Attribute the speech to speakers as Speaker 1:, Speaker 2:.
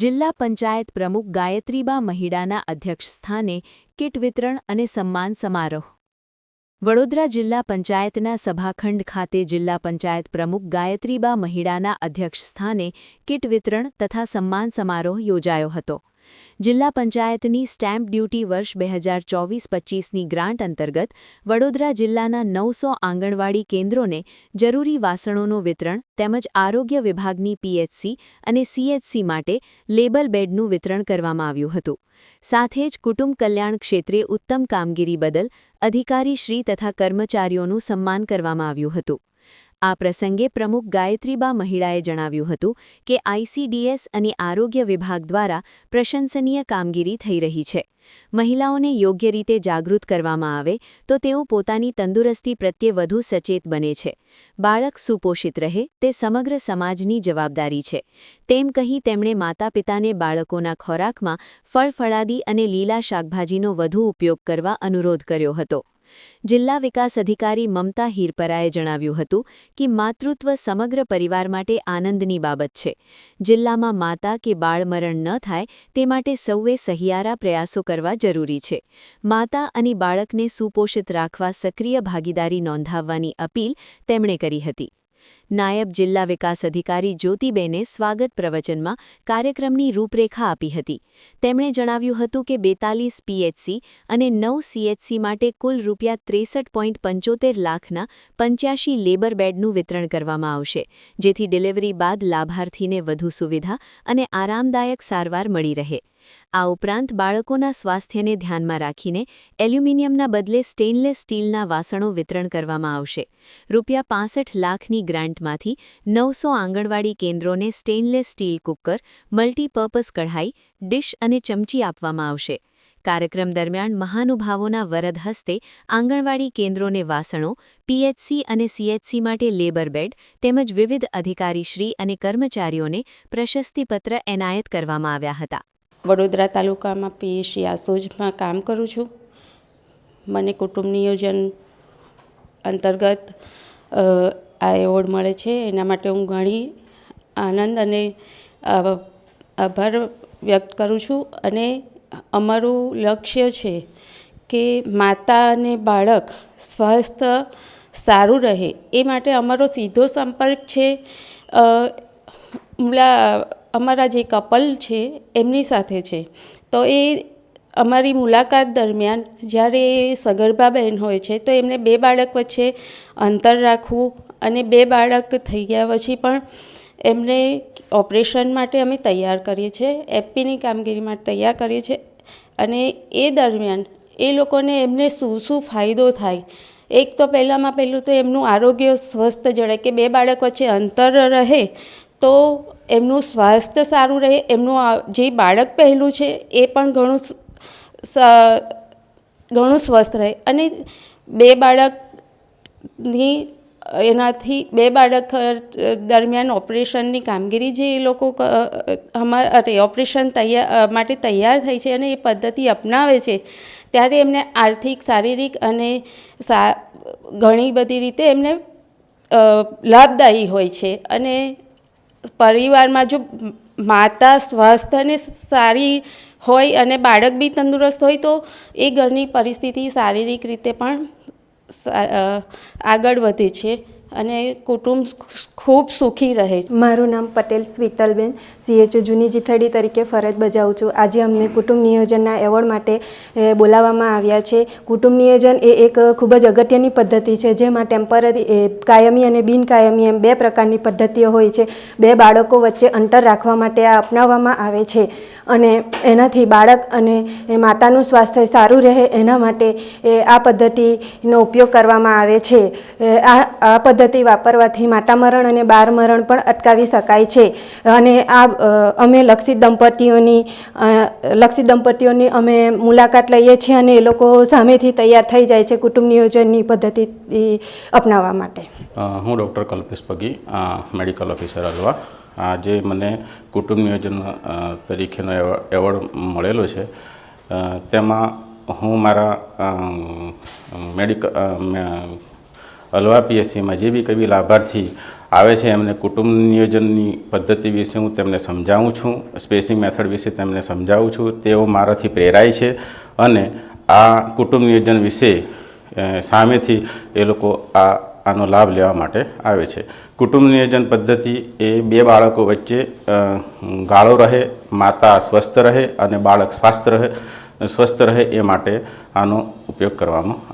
Speaker 1: જિલ્લા પંચાયત પ્રમુખ ગાયત્રીબા મહિડાના અધ્યક્ષસ્થાને કીટ વિતરણ અને સન્માન સમારોહ. વડોદરા જિલ્લા પંચાયતના સભાખંડ ખાતે જિલ્લા પંચાયત પ્રમુખ ગાયત્રીબા મહિડાના અધ્યક્ષસ્થાને કીટ વિતરણ તથા સન્માન સમારોહ યોજાયો હતો. જિલ્લા પંચાયતની સ્ટેમ્પ ડ્યુટી વર્ષ બે હજાર ચોવીસ પચ્ચીસની ગ્રાન્ટ અંતર્ગત વડોદરા જિલ્લાના નવસો આંગણવાડી કેન્દ્રોને જરૂરી વાસણોનું વિતરણ તેમજ આરોગ્ય વિભાગની પીએચસી અને સીએચસી માટે લેબલ બેડનું વિતરણ કરવામાં આવ્યું હતું. સાથે જ કુટુંબ કલ્યાણ ક્ષેત્રે ઉત્તમ કામગીરી બદલ અધિકારીશ્રી તથા કર્મચારીઓનું સન્માન કરવામાં આવ્યું હતું. આ પ્રસંગે પ્રમુખ ગાયત્રીબા મહિડાએ જણાવ્યું હતું કે આઈસીડીએસ અને આરોગ્ય વિભાગ દ્વારા પ્રશંસનીય કામગીરી થઈ રહી છે. મહિલાઓને યોગ્ય રીતે જાગૃત કરવામાં આવે તો તેઓ પોતાની તંદુરસ્તી પ્રત્યે વધુ સચેત બને છે. બાળક સુપોષિત રહે, તે સમગ્ર સમાજની જવાબદારી છે. તેમ કહી તેમણે માતાપિતાને બાળકોના ખોરાકમાં ફળફળાદી અને લીલા શાકભાજીનો વધુ ઉપયોગ કરવા અનુરોધ કર્યો હતો. જિલ્લા વિકાસ અધિકારી મમતા હીરપરાએ જણાવ્યું હતું કે માતૃત્વ સમગ્ર પરિવાર માટે આનંદની બાબત છે. જિલ્લામાં માતા કે બાળમરણ ન થાય તે માટે સૌએ સહિયારા પ્રયાસો કરવા જરૂરી છે. માતા અને બાળકને સુપોષિત રાખવા સક્રિય ભાગીદારી નોંધાવવાની અપીલ તેમણે કરી હતી. નાયબ જિલ્લા વિકાસ અધિકારી જ્યોતિબેને સ્વાગત પ્રવચનમાં કાર્યક્રમની રૂપરેખા આપી હતી. તેમણે જણાવ્યું હતું કે બેતાલીસ પીએચસી અને નવ સીએચસી માટે કુલ રૂપિયા ત્રેસઠ પોઈન્ટ પંચોતેર લાખના પંચ્યાશી લેબર બેડનું વિતરણ કરવામાં આવશે, જેથી ડિલિવરી બાદ લાભાર્થીને વધુ સુવિધા અને આરામદાયક સારવાર મળી રહે. આ ઉપરાંત બાળકોના સ્વાસ્થ્યને ધ્યાનમાં રાખીને એલ્યુમિનિયમના બદલે સ્ટેનલેસ સ્ટીલના વાસણો વિતરણ કરવામાં આવશે. રૂપિયા પાસઠ લાખની ગ્રાન્ટમાંથી નવસો આંગણવાડી કેન્દ્રોને સ્ટેનલેસ સ્ટીલ કુકર, મલ્ટીપર્પઝ કઢાઈ, ડિશ અને ચમચી આપવામાં આવશે. કાર્યક્રમ દરમિયાન મહાનુભાવોના વરદ હસ્તે આંગણવાડી કેન્દ્રોને વાસણો પીએચસી અને સીએચસી માટે લેબર બેડ તેમજ વિવિધ અધિકારીશ્રી અને કર્મચારીઓને પ્રશસ્તિપત્ર એનાયત કરવામાં આવ્યા હતા.
Speaker 2: વડોદરા તાલુકામાં પીએસસી આસોજમાં કામ કરું છું. મને કુટુંબ નિયોજન અંતર્ગત આ એવોર્ડ મળે છે. એના માટે હું ઘણી આનંદ અને આભાર વ્યક્ત કરું છું. અને અમારું લક્ષ્ય છે કે માતા અને બાળક સ્વસ્થ, સારું રહે. એ માટે અમારો સીધો સંપર્ક છે. અમારા જે કપલ છે, એમની સાથે છે. તો એ અમારી મુલાકાત દરમિયાન જ્યારે એ સગર્ભા બહેન હોય છે, તો એમને બે બાળક વચ્ચે અંતર રાખવું અને બે બાળક થઈ ગયા પછી પણ એમને ઓપરેશન માટે અમે તૈયાર કરીએ છીએ એપીની કામગીરી માટે તૈયાર કરીએ છીએ અને એ દરમિયાન એ લોકોને એમને શું શું ફાયદો થાય. એક તો પહેલાંમાં પહેલું તો એમનું આરોગ્ય સ્વસ્થ જળે કે બે બાળક વચ્ચે અંતર રહે તો એમનું સ્વાસ્થ્ય સારું રહે, એમનું જે બાળક પહેલું છે, એ પણ ઘણું ઘણું સ્વસ્થ રહે. અને બે બાળકની, એનાથી બે બાળક દરમિયાન ઓપરેશનની કામગીરી જે એ લોકો અમારા અરે, ઓપરેશન તૈયાર માટે તૈયાર થઈ છે અને એ પદ્ધતિ અપનાવે છે, ત્યારે એમને આર્થિક, શારીરિક અને સા, ઘણી બધી રીતે એમને લાભદાયી હોય છે. અને પરિવારમાં જો માતા સ્વસ્થ અને સારી હોય અને બાળક બી તંદુરસ્ત હોય, તો એ ઘરની પરિસ્થિતિ શારીરિક રીતે પણ આગળ વધે છે. અને કુટુંબ ખૂબ સુખી રહે
Speaker 3: મારું નામ પટેલ સ્વીતલબેન સીએચઓ જૂની જીથડી તરીકે ફરજ બજાવું છું. આજે અમને કુટુંબ નિયોજનના એવોર્ડ માટે બોલાવવામાં આવ્યા છે. કુટુંબ નિયોજન એ એક ખૂબ જ અગત્યની પદ્ધતિ છે, જેમાં ટેમ્પરરી કાયમી અને બિનકાયમી એમ બે પ્રકારની પદ્ધતિઓ હોય છે. બે બાળકો વચ્ચે અંતર રાખવા માટે આ અપનાવવામાં આવે છે. અને એનાથી બાળક અને માતાનું સ્વાસ્થ્ય સારું રહે એના માટે આ પદ્ધતિનો ઉપયોગ કરવામાં આવે છે. આ આ પદ્ધતિ વાપરવાથી માતા મરણ અને બાર મરણ પણ અટકાવી શકાય છે. અને આ અમે લક્ષિત દંપતીઓની લક્ષિત દંપતીઓની અમે મુલાકાત લઈએ છીએ અને એ લોકો સામેથી તૈયાર થઈ જાય છે કુટુંબ નિયોજનની પદ્ધતિ અપનાવવા માટે.
Speaker 4: હું doctor Kalpesh Pagi medical officer halwa આજે મને કુટુંબ નિયોજન તરીકેનો એવોર્ડ મળેલો છે. તેમાં હું મારા મેડિકલ અલવા પીએસસીમાં જે બી કોઈ લાભાર્થી આવે છે, એમને કુટુંબ નિયોજનની પદ્ધતિ વિશે હું તેમને સમજાવું છું સ્પેસિંગ મેથડ વિશે તેમને સમજાવું છું, તેઓ મારાથી પ્રેરાય છે અને આ કુટુંબ નિયોજન વિશે સામેથી એ લોકો આ આનો લાભ લેવા માટે આવે છે. કુટુંબ નિયોજન પદ્ધતિ એ બે બાળકો વચ્ચે ગાળો રહે, માતા સ્વસ્થ રહે અને બાળક સ્વાસ્થ્ય રહે, સ્વસ્થ રહે એ માટે આનો ઉપયોગ કરવામાં આવે